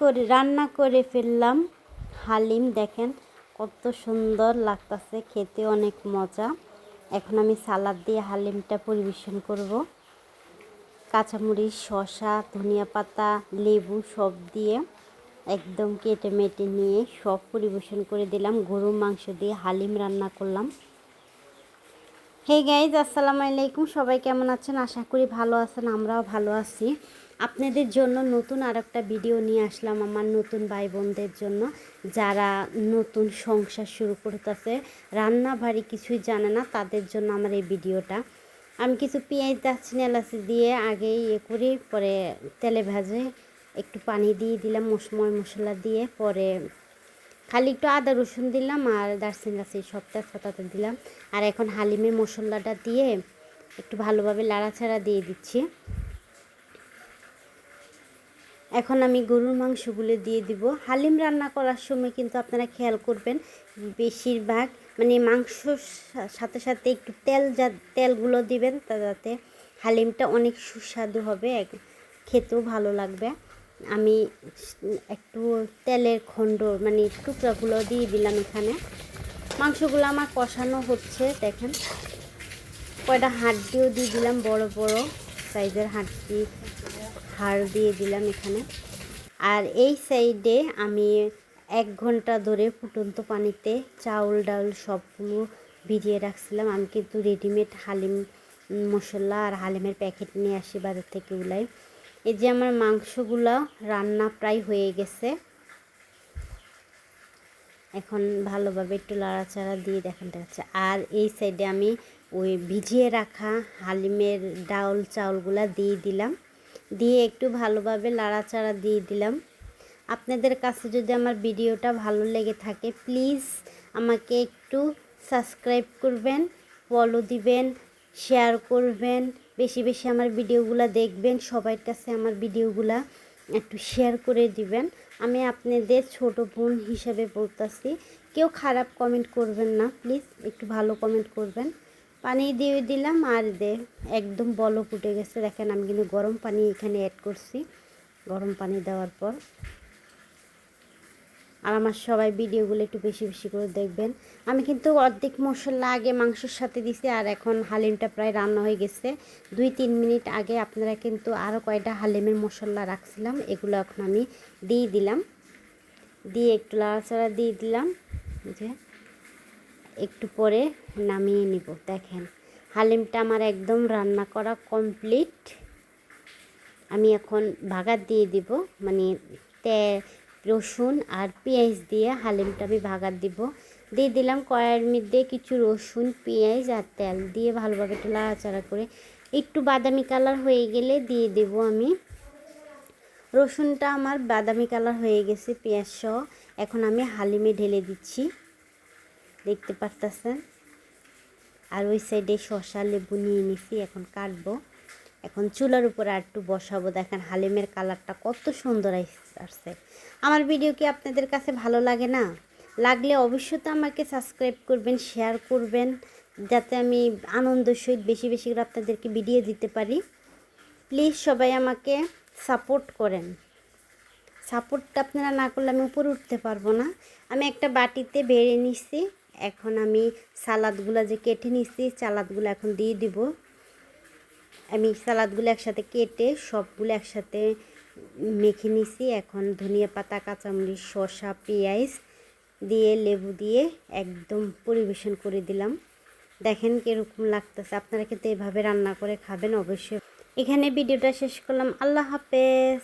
করে, রান্না করে ফেললাম। হালিম দেখেন কত সুন্দর লাগতাছে, খেতে অনেক মজা। এখন আমি সালাদ দিয়ে হালিমটা পরিবেশন করব। কাঁচামরিচ, শসা, ধনিয়া পাতা, লেবু সব দিয়ে একদম কেটে মেটে নিয়ে সব পরিবেশন করে দিলাম। গরুর মাংস দিয়ে হালিম রান্না করলাম। হে গাইজ, আসসালামু আলাইকুম। সবাই কেমন আছেন? আশা করি ভালো আছেন, আমরাও ভালো আছি। আপনাদের জন্য নতুন আর একটা ভিডিও নিয়ে আসলাম আমার নতুন ভাই বোনদের জন্য। যারা নতুন সংসার শুরু করতেছে রান্না বাড়ি কিছুই জানে না, তাদের জন্য আমার এই ভিডিওটা। আমি কিছু পেঁয়াজ, দারচিনি, এলাচি দিয়ে আগে ইয়ে করি, পরে তেলে ভাজে একটু পানি দিয়ে দিলাম, মশময় মশলা দিয়ে, পরে খালি একটু আদা, রসুন দিলাম আর দারচিনি গাছি সব তেজপাতাতে দিলাম। আর এখন হালিমে মশলাটা দিয়ে একটু ভালোভাবে লাড়াছাড়া দিয়ে দিচ্ছি। এখন আমি গরুর মাংসগুলো দিয়ে দিব। হালিম রান্না করার সময় কিন্তু আপনারা খেয়াল করবেন, বেশিরভাগ মানে মাংসর সাথে সাথে একটু তেল যা তেলগুলো দিবেন, তা যাতে হালিমটা অনেক সুস্বাদু হবে খেতেও ভালো লাগবে। আমি একটু তেলের খণ্ড মানে টুকরাগুলো দিয়ে দিলাম এখানে। মাংসগুলো আমার কষানো হচ্ছে, দেখেন। কয়টা হাড্ডিও দিয়ে দিলাম, বড় বড় সাইজের হাড্ডি। হাড় দিয়ে দিলাম এখানে। আর এই সাইডে আমি এক ঘণ্টা ধরে ফুটন্ত পানিতে চাউল ডাউল সবগুলো ভিজিয়ে রাখছিলাম। আমি কিন্তু রেডিমেড হালিম মশলা আর হালিমের প্যাকেট নিয়ে আসি বাজার থেকে উলাই। এই যে আমার মাংসগুলো রান্না প্রায় হয়ে গেছে। এখন ভালোভাবে একটু লাড়াচাড়া দিয়ে দেখান যাচ্ছে। আর এই সাইডে আমি ওই ভিজিয়ে রাখা হালিমের ডাউল চাউলগুলা দিয়ে দিলাম। দিয়ে একটু ভালোভাবে লাড়াচাড়া দিয়ে দিলাম। আপনাদের কাছে যদি আমার ভিডিওটা ভালো লেগে থাকে প্লিজ আমাকে একটু সাবস্ক্রাইব করবেন ফলো দিবেন শেয়ার করবেন, বেশি বেশি আমার ভিডিওগুলো দেখবেন, সবার কাছে আমার ভিডিওগুলা একটু শেয়ার করে দিবেন। আমি আপনাদের ছোট বোন হিসাবে বলতেছি, কেউ খারাপ কমেন্ট করবেন না প্লিজ একটু ভালো কমেন্ট করবেন। পানি দিয়ে দিলাম আর দে, একদম বলো ফুটে গেছে। দেখেন আমি কিন্তু গরম পানি এখানে অ্যাড করছি। গরম পানি দেওয়ার পর। আর আমার সবাই ভিডিওগুলো একটু বেশি বেশি করে দেখবেন। আমি কিন্তু অর্ধেক মশলা আগে মাংসের সাথে দিছি, আর এখন হালিমটা প্রায় রান্না হয়ে গেছে। দুই তিন মিনিট আগে আপনারা কিন্তু আরও কয়টা হালিমের মশলা রাখছিলাম, এগুলো এখন আমি দিয়ে দিলাম। দিয়ে একটু লাড়াচাড়া দিয়ে দিলাম। যে একটু পরে নামিয়ে নিব, দেখেন। হালিমটা আমার একদম রান্না করা কমপ্লিট। আমি এখন ভাগার দিয়ে দিব মানে তে, রসুন আর পেঁয়াজ দিয়ে হালিমটা আমি ভাগার দিব। দিয়ে দিলাম কড়াইয়ের মধ্যে কিছু রসুন, পেঁয়াজ আর তেল দিয়ে ভালোভাবে একটু লাড়াচাড়া করে। একটু বাদামি কালার হয়ে গেলে দিয়ে দেব আমি। রসুনটা আমার বাদামি কালার হয়ে গেছে, পেঁয়াজ সহ। এখন আমি হালিমে ঢেলে দিচ্ছি। দেখতে পারতেছেন? আর ওই সাইডে শশা লেবু নিয়ে নিছি, এখন কাটবো। এখন চুলার উপর আর একটু বসাবো। দেখেন হালিমের কালারটা কত সুন্দর আসছে। আমার ভিডিও কি আপনাদের কাছে ভালো লাগে না? লাগলে অবশ্যই তো আমাকে সাবস্ক্রাইব করবেন শেয়ার করবেন, যাতে আমি আনন্দ সহিত বেশি বেশি করে আপনাদেরকে ভিডিও দিতে পারি। প্লিজ সবাই আমাকে সাপোর্ট করেন। সাপোর্টটা আপনারা না করলে আমি উপরে উঠতে পারব না। আমি একটা বাটিতে বেড়ে নিচ্ছি এখন আমি সালাদগুলো যে কেটে নিচ্ছি সালাদগুলো এখন দিয়ে দিব। আমি সালাদগুলো একসাথে কেটে সবগুলো একসাথে মেখে নিছি। এখন ধনিয়া পাতা, কাঁচামরিচ, শসা, পেঁয়াজ দিয়ে, লেবু দিয়ে একদম পরিবেশন করে দিলাম। দেখেন কীরকম লাগতেছে। আপনারা কিন্তু এভাবে রান্না করে খাবেন অবশ্যই। এখানে ভিডিওটা শেষ করলাম। আল্লাহ হাফেজ।